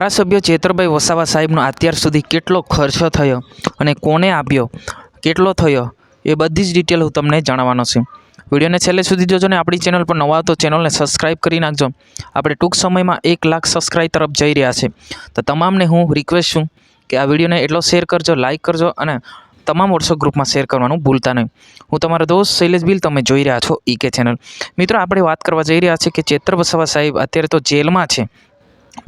ધારાસભ્ય ચેતરભાઈ વસાવા સાહેબનો અત્યાર સુધી કેટલો ખર્ચો થયો અને કોને આપ્યો, કેટલો થયો, એ બધી જ ડિટેલ હું તમને જણાવવાનો છું. વિડીયોને છેલ્લે સુધી જોજો ને આપણી ચેનલ પર નવા તો ચેનલને સબસ્ક્રાઈબ કરી નાખજો. આપણે ટૂંક સમયમાં એક લાખ સબસ્ક્રાઇબ તરફ જઈ રહ્યા છે. તો તમામને હું રિક્વેસ્ટ છું કે આ વિડીયોને એટલો શેર કરજો લાઇક કરજો અને તમામ વોટ્સઅપ ગ્રુપમાં શેર કરવાનું ભૂલતા નહીં. હું તમારો દોસ્ત શૈલેષ બિલ તમે જોઈ રહ્યા છો ઈકે ચેનલ મિત્રો, આપણે વાત કરવા જઈ રહ્યા છે કે ચેતર વસાવા સાહેબ અત્યારે તો જેલમાં છે.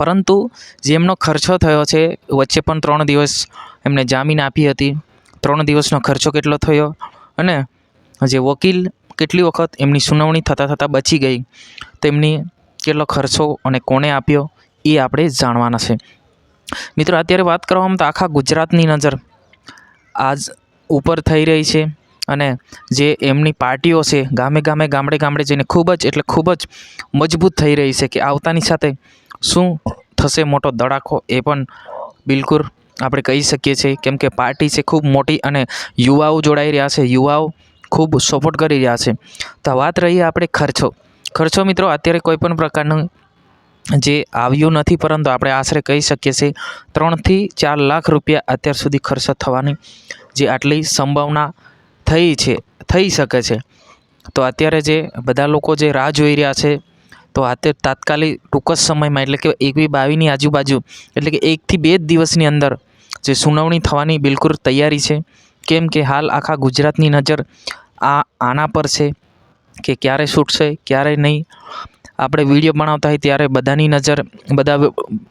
પરંતુ જે એમનો ખર્ચો થયો છે, વચ્ચે પણ ત્રણ દિવસ એમને જામીન આપી હતી. ત્રણ દિવસનો ખર્ચો કેટલો થયો અને જે વકીલ કેટલી વખત એમની સુનાવણી થતાં થતાં બચી ગઈ, તેમની કેટલો ખર્ચો અને કોણે આપ્યો એ આપણે જાણવાના છે. મિત્રો, અત્યારે વાત કરવામાં તો આખા ગુજરાતની નજર આજ ઉપર થઈ રહી છે અને જે એમની પાર્ટીઓ છે, ગામે ગામે ગામડે ગામડે જઈને ખૂબ જ એટલે ખૂબ જ મજબૂત થઈ રહી છે કે આવતાની સાથે શું થશે મોટો ધડાકો એ પણ બિલકુલ આપણે કહી શકીએ છીએ. કેમ કે પાર્ટી છે ખૂબ મોટી અને યુવાઓ જોડાઈ રહ્યા છે. યુવાઓ ખૂબ સપોર્ટ કરી રહ્યા છે. તો વાત રહી આપણે ખર્ચો. ખર્ચો મિત્રો અત્યારે કોઈ પણ પ્રકારનું જે આવ્યું નથી, પરંતુ આપણે આશરે કહી શકીએ છીએ ત્રણથી ચાર લાખ રૂપિયા અત્યાર સુધી ખર્ચ થવાની જે આટલી સંભાવના થઈ છે, થઈ શકે છે. તો અત્યારે જે બધા લોકો જે રાહ જોઈ રહ્યા છે તો આ તે તાત્કાલિક ટૂંક જ સમયમાં, એટલે કે એકવી બાવીની આજુબાજુ, એટલે કે એકથી બે જ દિવસની અંદર જે સુનાવણી થવાની બિલકુલ તૈયારી છે. કેમ કે હાલ આખા ગુજરાતની નજર આ આના પર છે કે ક્યારે છૂટશે ક્યારે નહીં. આપણે વીડિયો બનાવતા હોય ત્યારે બધાની નજર, બધા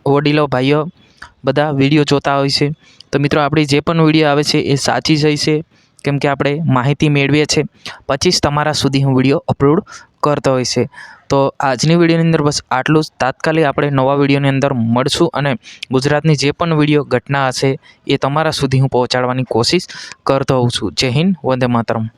વડીલો, ભાઈઓ બધા વીડિયો જોતા હોય છે. તો મિત્રો, આપણી જે પણ વીડિયો આવે છે એ સાચી જ હોય છે. કેમ કે આપણે માહિતી મેળવીએ છીએ. પછી જ તમારા સુધી હું વીડિયો અપલોડ કરતો હોય છે તો આજની વિડીયોની અંદર બસ આટલું જ. તાત્કાલિક આપણે નવા વિડીયોની અંદર મળશું અને ગુજરાતની જે પણ વીડિયો ઘટના હશે એ તમારા સુધી હું પહોંચાડવાની કોશિશ કરતો હોઉં છું. જય હિન્દ, વંદે માતરમ.